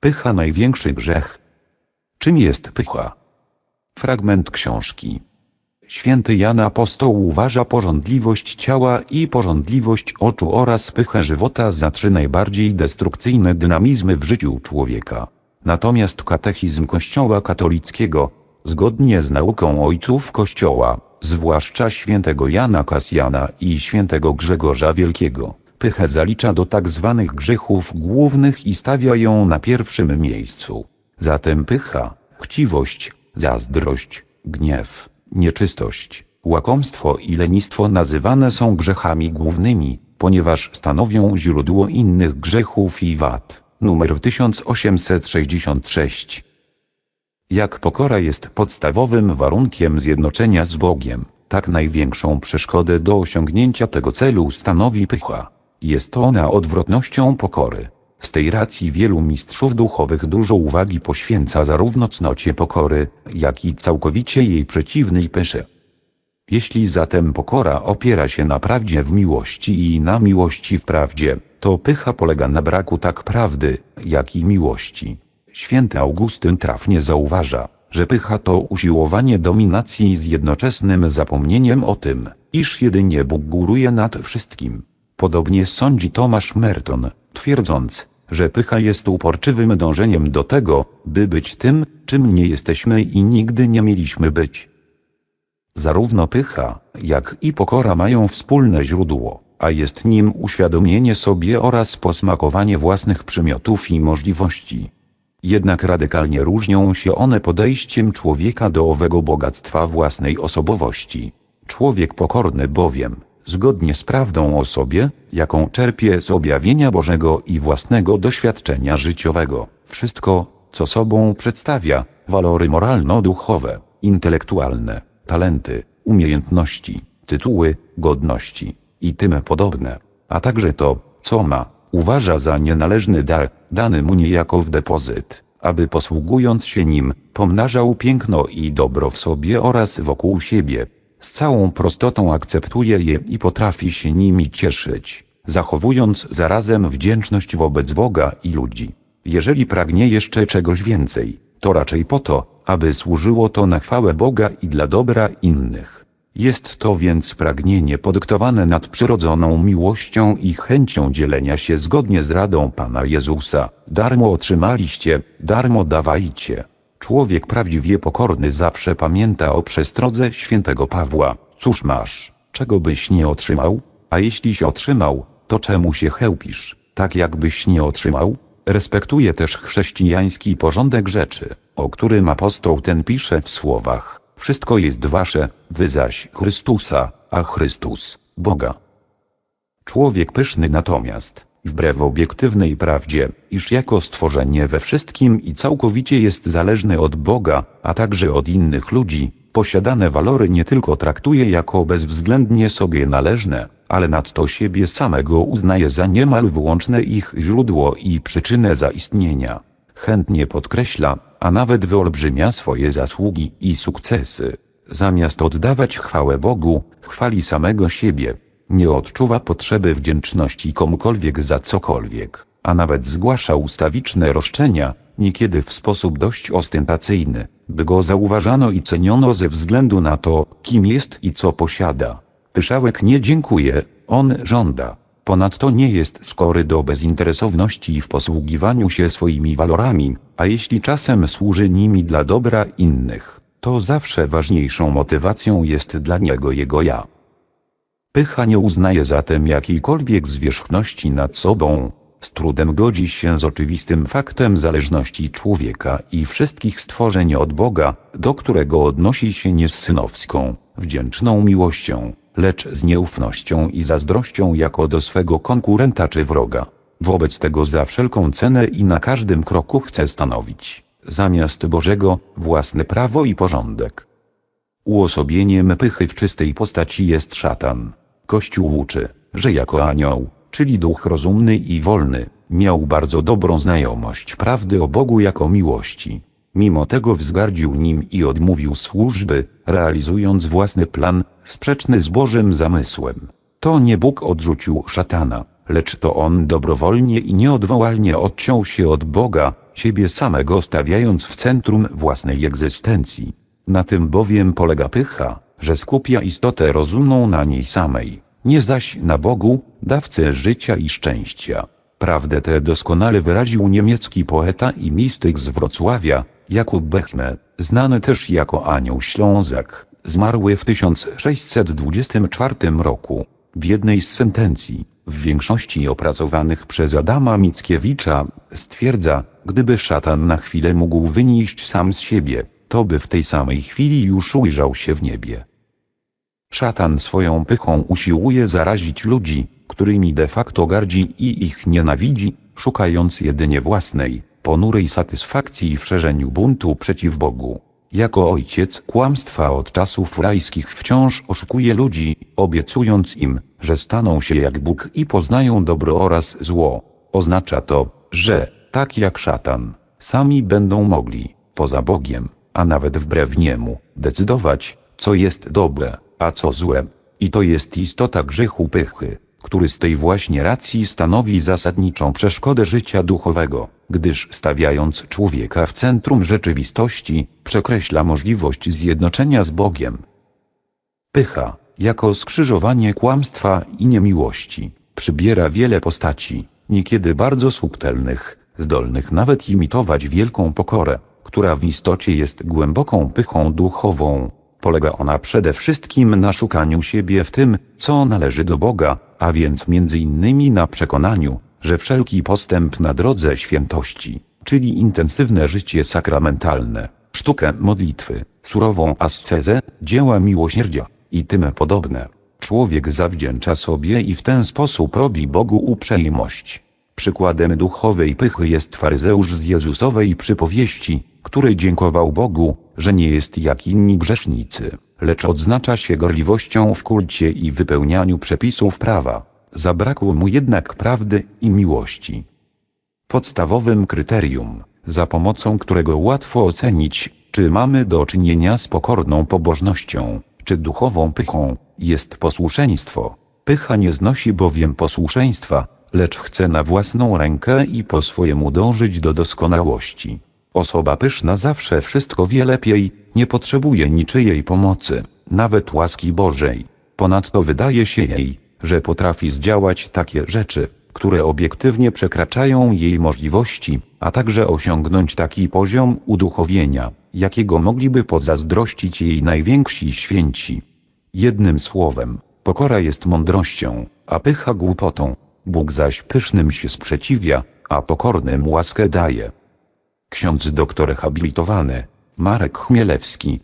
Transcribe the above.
Pycha największy grzech. Czym jest pycha? Fragment książki. Święty Jan Apostoł uważa porządliwość ciała i porządliwość oczu oraz pychę żywota za trzy najbardziej destrukcyjne dynamizmy w życiu człowieka. Natomiast katechizm Kościoła katolickiego, zgodnie z nauką ojców Kościoła, zwłaszcza świętego Jana Kasjana i świętego Grzegorza Wielkiego, pychę zalicza do tak zwanych grzechów głównych i stawia ją na pierwszym miejscu. Zatem pycha, chciwość, zazdrość, gniew, nieczystość, łakomstwo i lenistwo nazywane są grzechami głównymi, ponieważ stanowią źródło innych grzechów i wad. Numer 1866 jak pokora jest podstawowym warunkiem zjednoczenia z Bogiem, tak największą przeszkodę do osiągnięcia tego celu stanowi pycha. Jest ona odwrotnością pokory. Z tej racji wielu mistrzów duchowych dużo uwagi poświęca zarówno cnocie pokory, jak i całkowicie jej przeciwnej pysze. Jeśli zatem pokora opiera się na prawdzie w miłości i na miłości w prawdzie, to pycha polega na braku tak prawdy, jak i miłości. Święty Augustyn trafnie zauważa, że pycha to usiłowanie dominacji z jednoczesnym zapomnieniem o tym, iż jedynie Bóg góruje nad wszystkim. Podobnie sądzi Tomasz Merton, twierdząc, że pycha jest uporczywym dążeniem do tego, by być tym, czym nie jesteśmy i nigdy nie mieliśmy być. Zarówno pycha, jak i pokora mają wspólne źródło, a jest nim uświadomienie sobie oraz posmakowanie własnych przymiotów i możliwości. Jednak radykalnie różnią się one podejściem człowieka do owego bogactwa własnej osobowości. Człowiek pokorny bowiem, zgodnie z prawdą o sobie, jaką czerpie z objawienia Bożego i własnego doświadczenia życiowego, wszystko, co sobą przedstawia, walory moralno-duchowe, intelektualne, talenty, umiejętności, tytuły, godności i tym podobne, a także to, co ma, uważa za nienależny dar, dany mu niejako w depozyt, aby posługując się nim, pomnażał piękno i dobro w sobie oraz wokół siebie. Z całą prostotą akceptuje je i potrafi się nimi cieszyć, zachowując zarazem wdzięczność wobec Boga i ludzi. Jeżeli pragnie jeszcze czegoś więcej, to raczej po to, aby służyło to na chwałę Boga i dla dobra innych. Jest to więc pragnienie podyktowane nadprzyrodzoną miłością i chęcią dzielenia się zgodnie z radą Pana Jezusa. Darmo otrzymaliście, darmo dawajcie. Człowiek prawdziwie pokorny zawsze pamięta o przestrodze świętego Pawła. Cóż masz, czego byś nie otrzymał? A jeśliś otrzymał, to czemu się chełpisz, tak jakbyś nie otrzymał? Respektuje też chrześcijański porządek rzeczy, o którym apostoł ten pisze w słowach wszystko jest wasze, wy zaś Chrystusa, a Chrystus, Boga. Człowiek pyszny natomiast, wbrew obiektywnej prawdzie, iż jako stworzenie we wszystkim i całkowicie jest zależny od Boga, a także od innych ludzi, posiadane walory nie tylko traktuje jako bezwzględnie sobie należne, ale nadto siebie samego uznaje za niemal wyłączne ich źródło i przyczynę zaistnienia. Chętnie podkreśla, a nawet wyolbrzymia swoje zasługi i sukcesy. Zamiast oddawać chwałę Bogu, chwali samego siebie. Nie odczuwa potrzeby wdzięczności komukolwiek za cokolwiek, a nawet zgłasza ustawiczne roszczenia, niekiedy w sposób dość ostentacyjny, by go zauważano i ceniono ze względu na to, kim jest i co posiada. Pyszałek nie dziękuje, on żąda. Ponadto nie jest skory do bezinteresowności w posługiwaniu się swoimi walorami, a jeśli czasem służy nimi dla dobra innych, to zawsze ważniejszą motywacją jest dla niego jego ja. Pycha nie uznaje zatem jakiejkolwiek zwierzchności nad sobą, z trudem godzi się z oczywistym faktem zależności człowieka i wszystkich stworzeń od Boga, do którego odnosi się nie z synowską, wdzięczną miłością, lecz z nieufnością i zazdrością jako do swego konkurenta czy wroga. Wobec tego za wszelką cenę i na każdym kroku chce stanowić, zamiast Bożego, własne prawo i porządek. Uosobieniem pychy w czystej postaci jest szatan. Kościół uczy, że jako anioł, czyli duch rozumny i wolny, miał bardzo dobrą znajomość prawdy o Bogu jako miłości. Mimo tego wzgardził nim i odmówił służby, realizując własny plan, sprzeczny z Bożym zamysłem. To nie Bóg odrzucił szatana, lecz to on dobrowolnie i nieodwołalnie odciął się od Boga, siebie samego stawiając w centrum własnej egzystencji. Na tym bowiem polega pycha, że skupia istotę rozumną na niej samej, nie zaś na Bogu, dawcy życia i szczęścia. Prawdę tę doskonale wyraził niemiecki poeta i mistyk z Wrocławia, Jakub Bechme, znany też jako Anioł Ślązak, zmarły w 1624 roku. W jednej z sentencji, w większości opracowanych przez Adama Mickiewicza, stwierdza, gdyby szatan na chwilę mógł wynieść sam z siebie, to by w tej samej chwili już ujrzał się w niebie. Szatan swoją pychą usiłuje zarazić ludzi, którymi de facto gardzi i ich nienawidzi, szukając jedynie własnej, ponurej satysfakcji w szerzeniu buntu przeciw Bogu. Jako ojciec kłamstwa od czasów rajskich wciąż oszukuje ludzi, obiecując im, że staną się jak Bóg i poznają dobro oraz zło. Oznacza to, że, tak jak szatan, sami będą mogli, poza Bogiem, a nawet wbrew niemu, decydować, co jest dobre, a co złe. I to jest istota grzechu pychy, który z tej właśnie racji stanowi zasadniczą przeszkodę życia duchowego, gdyż stawiając człowieka w centrum rzeczywistości, przekreśla możliwość zjednoczenia z Bogiem. Pycha, jako skrzyżowanie kłamstwa i niemiłości, przybiera wiele postaci, niekiedy bardzo subtelnych, zdolnych nawet imitować wielką pokorę, która w istocie jest głęboką pychą duchową. Polega ona przede wszystkim na szukaniu siebie w tym, co należy do Boga, a więc między innymi na przekonaniu, że wszelki postęp na drodze świętości, czyli intensywne życie sakramentalne, sztukę modlitwy, surową ascezę, dzieła miłosierdzia i tym podobne, człowiek zawdzięcza sobie i w ten sposób robi Bogu uprzejmość. Przykładem duchowej pychy jest faryzeusz z Jezusowej przypowieści, który dziękował Bogu, że nie jest jak inni grzesznicy, lecz odznacza się gorliwością w kulcie i wypełnianiu przepisów prawa. Zabrakło mu jednak prawdy i miłości. Podstawowym kryterium, za pomocą którego łatwo ocenić, czy mamy do czynienia z pokorną pobożnością, czy duchową pychą, jest posłuszeństwo. Pycha nie znosi bowiem posłuszeństwa, lecz chce na własną rękę i po swojemu dążyć do doskonałości. Osoba pyszna zawsze wszystko wie lepiej, nie potrzebuje niczyjej pomocy, nawet łaski Bożej. Ponadto wydaje się jej, że potrafi zdziałać takie rzeczy, które obiektywnie przekraczają jej możliwości, a także osiągnąć taki poziom uduchowienia, jakiego mogliby pozazdrościć jej najwięksi święci. Jednym słowem, pokora jest mądrością, a pycha głupotą. Bóg zaś pysznym się sprzeciwia, a pokornym łaskę daje. Ksiądz doktor habilitowany Marek Chmielewski